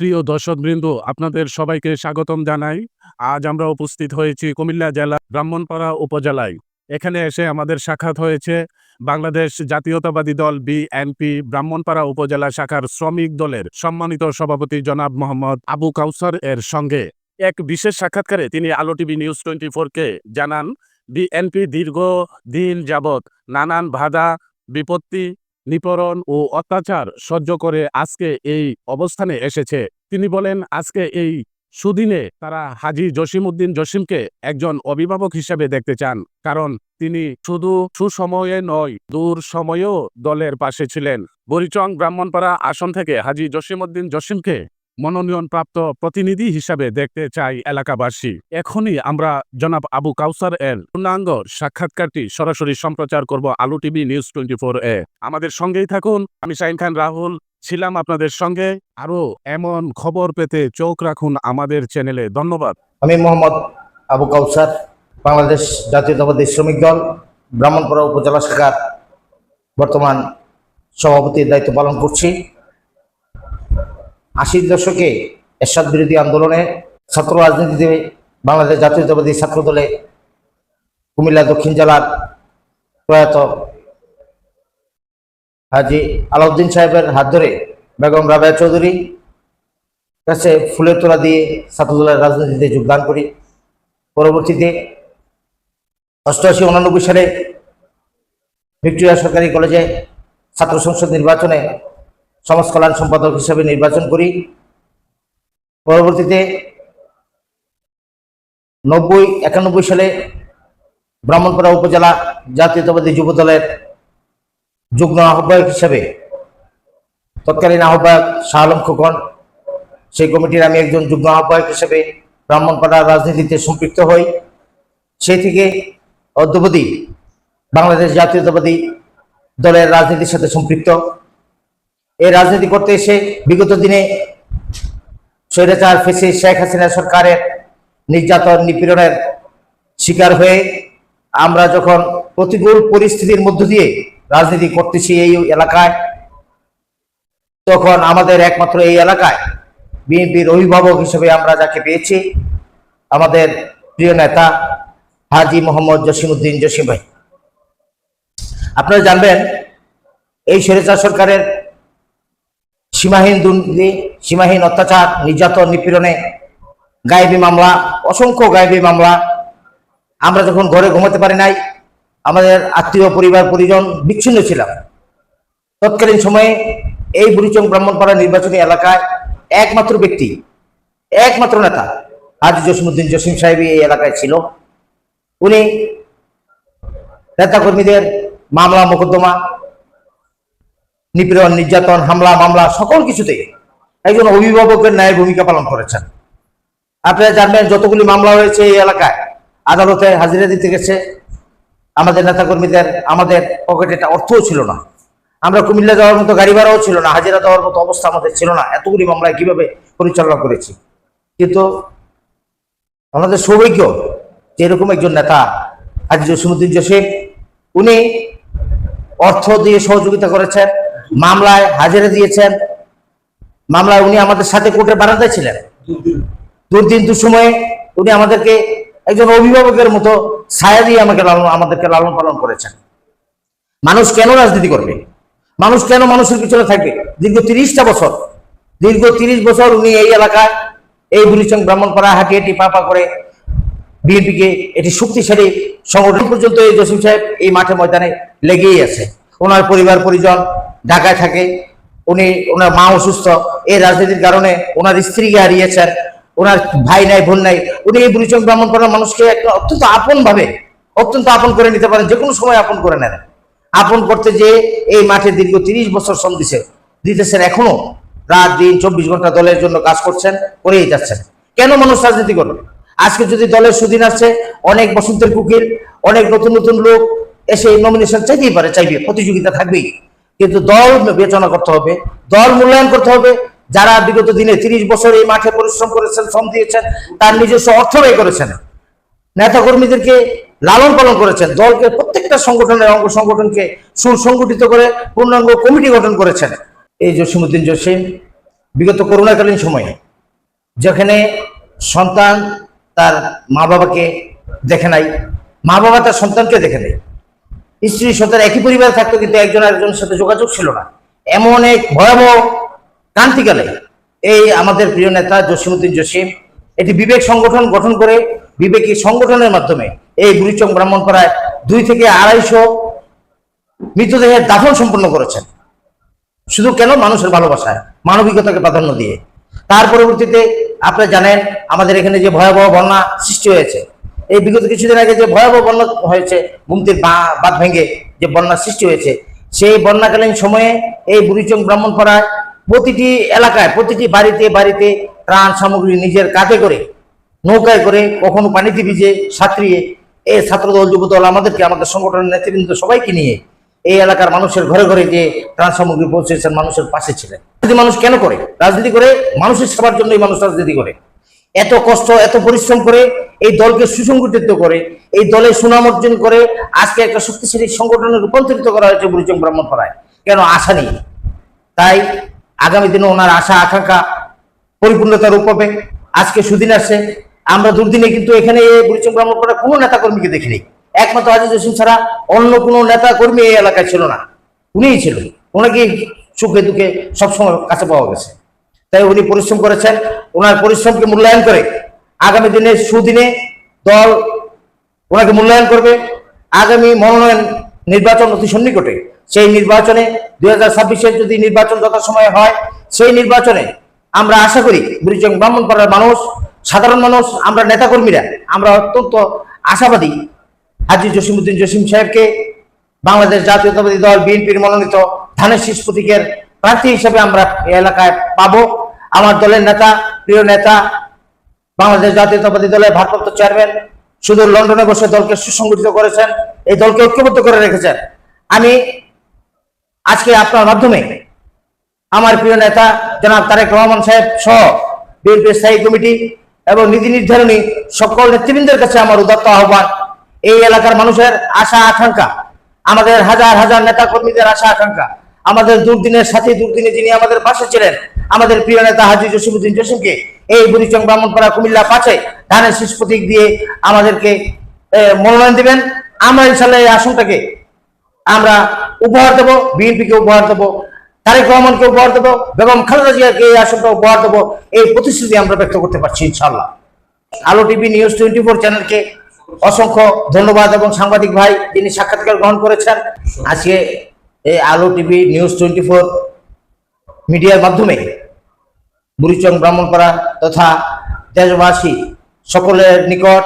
প্রিয় দর্শকবৃন্দ, আপনাদের সবাইকে স্বাগতম জানাই। আজ আমরা উপস্থিত হয়েছি কুমিল্লা জেলা ব্রাহ্মণপাড়া উপজেলায়। এখানে এসে আমাদের সাক্ষাৎ হয়েছে বাংলাদেশ জাতীয়তাবাদী দল বিএনপি ব্রাহ্মণপাড়া উপজেলা শাখার শ্রমিক দলের সম্মানিত সভাপতি জনাব মোহাম্মদ আবু কাউসার এর সঙ্গে। এক বিশেষ সাক্ষাৎকারে তিনি আলো টিভি নিউজ টোয়েন্টি ফোরকে জানান, বিএনপি দীর্ঘ দিন যাবৎ নানান বাধা, বিপত্তি নিপরণ ও অত্যাচার সহ্য করে আজকে এই অবস্থানে এসেছে। তিনি বলেন, আজকে এই সুদিনে তারা হাজি জসিমউদ্দিন জসিমকে একজন অভিভাবক হিসেবে দেখতে চান। কারণ তিনি শুধু সুসময়ে নয়, দূর সময়েও দলের পাশে ছিলেন। বরিচং ব্রাহ্মণপাড়া আসন থেকে হাজি জসিমউদ্দিন জসিমকে মনোনয়ন প্রাপ্ত প্রতিনিধি হিসাবে দেখতে চাই এলাকাবাসী। এখনই আমরা জনাব আবু কাউসার এর পূর্ণাঙ্গ সাক্ষাৎকারটি সরাসরি সম্প্রচার করব আলু টিভি নিউজ টোয়েন্টি ফোর এ। আমাদের সঙ্গেই থাকুন, আমি শাহিন খান রাহুল, ছিলাম আপনাদের সঙ্গে। আরও এমন খবর পেতে চোখ রাখুন আমাদের চ্যানেলে। ধন্যবাদ। আমি মোহাম্মদ আবু কাউসার, বাংলাদেশ জাতীয়তাবাদী শ্রমিক দল, ব্রাহ্মণপাড়া উপজেলা শাখার বর্তমান সভাপতির দায়িত্ব পালন করছি। আশির দশকে এরশাদ বিরোধী আন্দোলনে ছাত্র রাজনীতিতে বাংলাদেশ জাতীয়তাবাদী ছাত্র দলে কুমিল্লা দক্ষিণ জেলার প্রয়াত হাজি আলাউদ্দিন সাহেবের হাত ধরে বেগম রাবেয়া চৌধুরী কাছে ফুলের তোলা দিয়ে ছাত্রদলের রাজনীতিতে যোগদান করি। পরবর্তীতে অষ্টআশি উনানব্বই সালে ভিক্টোরিয়া সরকারি কলেজে ছাত্র সংসদ নির্বাচনে সমাজ কল্যাণ সম্পাদক হিসেবে নির্বাচন করি। পরবর্তীতে নব্বই, একানব্বই সালে ব্রাহ্মণপাড়া উপজেলা জাতীয়তাবাদী যুব দলের যুগ্ম আহ্বায়ক হিসেবে তৎকালীন আহ্বায়ক শাহ আলম খোকন, সেই কমিটির আমি একজন যুগ্ম আহ্বায়ক হিসেবে ব্রাহ্মণপাড়ার রাজনীতিতে সম্পৃক্ত হই। সেই থেকে অদ্যবধি বাংলাদেশ জাতীয়তাবাদী দলের রাজনীতির সাথে সম্পৃক্ত। এই রাজনীতি করতে এসে বিগত দিনে স্বৈরাচার ফেসে শেখ হাসিনা সরকারের নির্যাতন, নিপীড়নের শিকার হয়ে আমরা যখন প্রতিকূল পরিস্থিতির মধ্য দিয়ে রাজনীতি করতেছি এই এলাকায়, তখন আমাদের একমাত্র এই এলাকায় বিএনপির অভিভাবক হিসেবে আমরা যাকে পেয়েছি, আমাদের প্রিয় নেতা হাজি মোহাম্মদ জসিমউদ্দিন জসিম ভাই। আপনারা জানবেন, এই স্বৈরাচার সরকারের সীমাহীন দুর্নীতি, সীমাহীন অত্যাচার, নির্যাতন, নিপীড়নে গায়েবী মামলা, অসংখ্য গায়েবী মামলা। আমরা যখন ঘরে ঘুমাতে পারি নাই, আমাদের আত্মীয় পরিবার পরিজন বিচ্ছিন্ন ছিলাম। তৎকালীন সময়ে এই বুড়িচং ব্রাহ্মণপাড়া নির্বাচনী এলাকায় একমাত্র ব্যক্তি, একমাত্র নেতা হাজি জসিমুদ্দিন জসিম সাহেবই এই এলাকায় ছিল। উনি নেতাকর্মীদের মামলা, মোকদ্দমা নিপীড়ন, নির্যাতন, হামলা, মামলা, সকল কিছুতে একজন অভিভাবকের ন্যায় ভূমিকা পালন করেছেন। আপনারা জানবেন, যতগুলি মামলা হয়েছে এই এলাকায়, আদালতে হাজিরা দিতে গেছে। আমাদের নেতাকর্মীদের, আমাদের পকেটে একটা অর্থও ছিল না। আমরা কুমিল্লা যাওয়ার মতো গাড়ি ভাড়াও ছিল না, হাজিরা দেওয়ার মতো অবস্থা আমাদের ছিল না। এতগুলি মামলায় কীভাবে পরিচালনা করেছি? কিন্তু আমাদের সৌভাগ্য যে এরকম একজন নেতা, হাজি জসিমুদ্দিন জসিম, উনি অর্থ দিয়ে সহযোগিতা করেছেন। মামলায় হাজিরা দিয়েছেন। মামলায় উনি আমাদের সাথে কোর্টের বারান্দায় ছিলেন। দুর্দিন দুঃসময়ে উনি আমাদেরকে একজন অভিভাবকের মতো ছায়া দিয়ে আমাকে লালন, আমাদেরকে লালন পালন করেছেন। মানুষ কেন রাজনীতি করবে? মানুষ কেন মানুষের পিছনে থাকবে? দীর্ঘ তিরিশটা বছর, দীর্ঘ তিরিশ বছর উনি এই এলাকায়, এই বুড়িচং ব্রাহ্মণপাড়া হাঁটি হাঁটি পা পা করে বিএনপিকে এটি শক্তিশালী সংগঠন পর্যন্ত এই জসিম সাহেব এই মাঠে ময়দানে লেগেই আছে। ওনার পরিবার, পরিজন ঢাকায় থাকে। উনি, ওনার মা অসুস্থ। এই রাজনীতির কারণে ওনার স্ত্রীকে হারিয়েছেন। ওনার ভাই নাই, বোন নাই। উনি এই বুড়িচং ব্রাহ্মণপাড়ার মানুষকে একটা অত্যন্ত আপন ভাবে অত্যন্ত আপন করে নিতে পারেন। যে কোনো সময় আপন করে নেন। আপন করতে যে এই মাঠে দীর্ঘ তিরিশ বছর শ্রম দিছে। দিতেছেন এখনও। রাত, দিন, চব্বিশ ঘণ্টা দলের জন্য কাজ করছেন, করেই যাচ্ছেন। কেন মানুষ রাজনীতি করবে আজকে যদি দলের সুদিন আসছে, অনেক বসন্তের কুকিল, অনেক নতুন নতুন লোক এসে নমিনেশন চাইতেই পারে, চাইবে। প্রতিযোগিতা থাকবেই। কিন্তু দল বিবেচনা করতে হবে, দল মূল্যায়ন করতে হবে। যারা বিগত দিনে তিরিশ বছর এই মাঠে পরিশ্রম করেছেন, শ্রম দিয়েছেন, তার নিজস্ব অর্থ ব্যয় করেছেন। নেতা কর্মীদেরকে লালন পালন করেছেন, দলকে প্রত্যেকটা সংগঠনের অঙ্গ সংগঠনকে সুসংগঠিত করে পূর্ণাঙ্গ কমিটি গঠন করেছেন। এই জসিমুদ্দিন জসিম, বিগত করোনাকালীন সময়ে যেখানে সন্তান তার মা বাবাকে দেখে নাই মা বাবা তার সন্তানকে দেখে নেই স্ত্রী সন্তান একই পরিবারে থাকতো, কিন্তু একজন আরেকজনের সাথে যোগাযোগ ছিল না। এমন এক ভয়াবহ ক্রান্তিকালে এই আমাদের প্রিয় নেতা জসিমুদ্দিন জসিম এটি বিবেক সংগঠন গঠন করে বিবেকী সংগঠনের মাধ্যমে এই বুড়িচং ব্রাহ্মণপাড়ায় দুই থেকে আড়াইশো মৃতদেহের দাফন সম্পন্ন করেছেন। শুধু কেন মানুষের ভালোবাসায়, মানবিকতাকে প্রাধান্য দিয়ে। তার পরবর্তীতে আপনারা জানেন, আমাদের এখানে যে ভয়াবহ বন্যা সৃষ্টি হয়েছে এই বিগত কিছুদিন আগে যে ভয়াবহ বন্যা হয়েছে, গুমতির বাঁধ ভেঙে যে বন্যা সৃষ্টি হয়েছে, সেই বন্যাকালীন সময়ে এই বুড়িচং ব্রাহ্মণপাড়ায় প্রতিটি এলাকায়, প্রতিটি বাড়িতে বাড়িতে ত্রাণ সামগ্রী নিজের কাঁধে করে, নৌকায় করে কখনো পানিতে ভিজে সাঁতরিয়ে এই ছাত্রদল, যুবদল আমাদেরকে, আমাদের সংগঠনের নেতৃবৃন্দ সবাইকে নিয়ে এই এলাকার মানুষের ঘরে ঘরে যে ত্রাণ সামগ্রী পৌঁছেছেন, মানুষের পাশে ছিলেন। মানুষ কেন করে? রাজনীতি করে মানুষের সেবার জন্যই মানুষ রাজনীতি করে। এত কষ্ট, এত পরিশ্রম করে এই দলকে সুসংগঠিত করে, এই দলে সুনাম অর্জন করে আজকে একটা শক্তিশালী সংগঠনে রূপান্তরিত করা হয়েছে বুড়িচং ব্রাহ্মণপাড়ায়। কেন? আশা নেই। তাই আগামী দিনে ওনার আশা, আকাঙ্ক্ষা পরিপূর্ণতা রূপ পাবে। আজকে সুদিন আসছে। আমরা দুর্দিনে কিন্তু এখানে বুড়িচং ব্রাহ্মণপাড়ার কোনো নেতা কর্মীকে দেখিনি। একমাত্র আজিজ হোসেন ছাড়া অন্য কোনো নেতা কর্মী এই এলাকায় ছিল না। উনিই ছিল ওনাকে সুখে দুঃখে সবসময় কাছে পাওয়া গেছে। তাই উনি পরিশ্রম করেছেন। ওনার পরিশ্রমকে মূল্যায়ন করে আগামী দিনে সুদিনে দল ওনাকে মূল্যায়ন করবে। আগামী মনোনয়ন নির্বাচন অতি সন্নিকটে। সেই নির্বাচনে দুই হাজার ছাব্বিশের যদি নির্বাচন যথাসময়ে হয়, সেই নির্বাচনে আমরা আশা করি বুড়িচং ব্রাহ্মণপাড়ার মানুষ, সাধারণ মানুষ, আমরা নেতাকর্মীরা, আমরা অত্যন্ত আশাবাদী হাজি জসিমুদ্দিন জসিম সাহেবকে বাংলাদেশ জাতীয়তাবাদী দল, বিএনপির মনোনীত ধানের শীষ প্রতীকের প্রার্থী হিসেবে আমরা এলাকায় পাবো। আমার দলের নেতা, প্রিয় নেতা, বাংলাদেশ জাতীয়তাবাদী দলের ভারপ্রাপ্ত চেয়ারম্যান শুধু লন্ডনে বসে দলকে সুসংগঠিত করেছেন, এই দলকে ঐক্যবদ্ধ করে রেখেছেন। আমি আজকে আপনার মাধ্যমে আমার প্রিয় নেতা, জনাব তারেক রহমান সাহেব সহ বিএনপির স্থায়ী কমিটি এবং নীতি নির্ধারণী সকল নেতৃবৃন্দের কাছে আমার উদাত্ত আহ্বান। এই এলাকার মানুষের আশা, আকাঙ্ক্ষা, আমাদের হাজার হাজার নেতা কর্মীদের আশা, আকাঙ্ক্ষা, আমাদের দুর্দিনের সাথে, দুর্দিনে যিনি আমাদের পাশে ছিলেন আমাদের প্রিয় নেতা হাজি জসিমুদ্দিন জসিমকে এই বুড়িচং ব্রাহ্মণপাড়া কুমিল্লা পাঁচে ধানের শীষ প্রতীক দিয়ে আমাদেরকে মনোনয়ন দিবেন। আমরা ইনশাল্লাহ এই আসনটাকে আমরা উপহার দেবো, বিএনপিকে উপহার দেবো, তারেক রহমানকে উপহার দেবো, বেগম খালেদা জিয়াকে এই আসনটা উপহার দেবো, এই প্রতিশ্রুতি আমরা ব্যক্ত করতে পারছি ইনশাল্লাহ। আলো টিভি নিউজ টোয়েন্টি ফোর চ্যানেলকে অসংখ্য ধন্যবাদ এবং সাংবাদিক ভাই যিনি সাক্ষাৎকার গ্রহণ করেছেন, আজকে এই আলো টিভি নিউজ টোয়েন্টি ফোর মিডিয়ার মাধ্যমে বুড়িচং ব্রাহ্মণপাড়া তথা দেশবাসী সকলের নিকট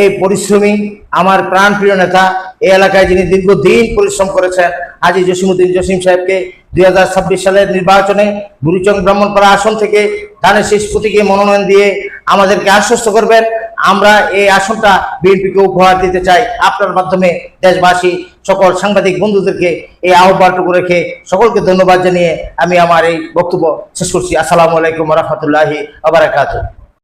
এই পরিশ্রমী, আমার প্রাণপ্রিয় নেতা এই এলাকায় যিনি দীর্ঘদিন পরিশ্রম করেছেন, হাজি জসিমুদ্দিন জসিম সাহেবকে দুই হাজার ছাব্বিশ সালের নির্বাচনে বুড়িচং ব্রাহ্মণপাড়া আসন থেকে ধানের শেষ প্রতীকে মনোনয়ন দিয়ে আমাদেরকে আশ্বস্ত করবেন। আমরা এই আসনটা বিএনপিকে উপহার দিতে চাই। আপনার মাধ্যমে দেশবাসী, সকল সাংবাদিক বন্ধুদেরকে এই আহ্বানটুকু রেখে সকলকে ধন্যবাদ জানিয়ে আমি আমার এই বক্তব্য শেষ করছি। আসসালামু আলাইকুম রহমতুল্লাহি আবরাকাতুহ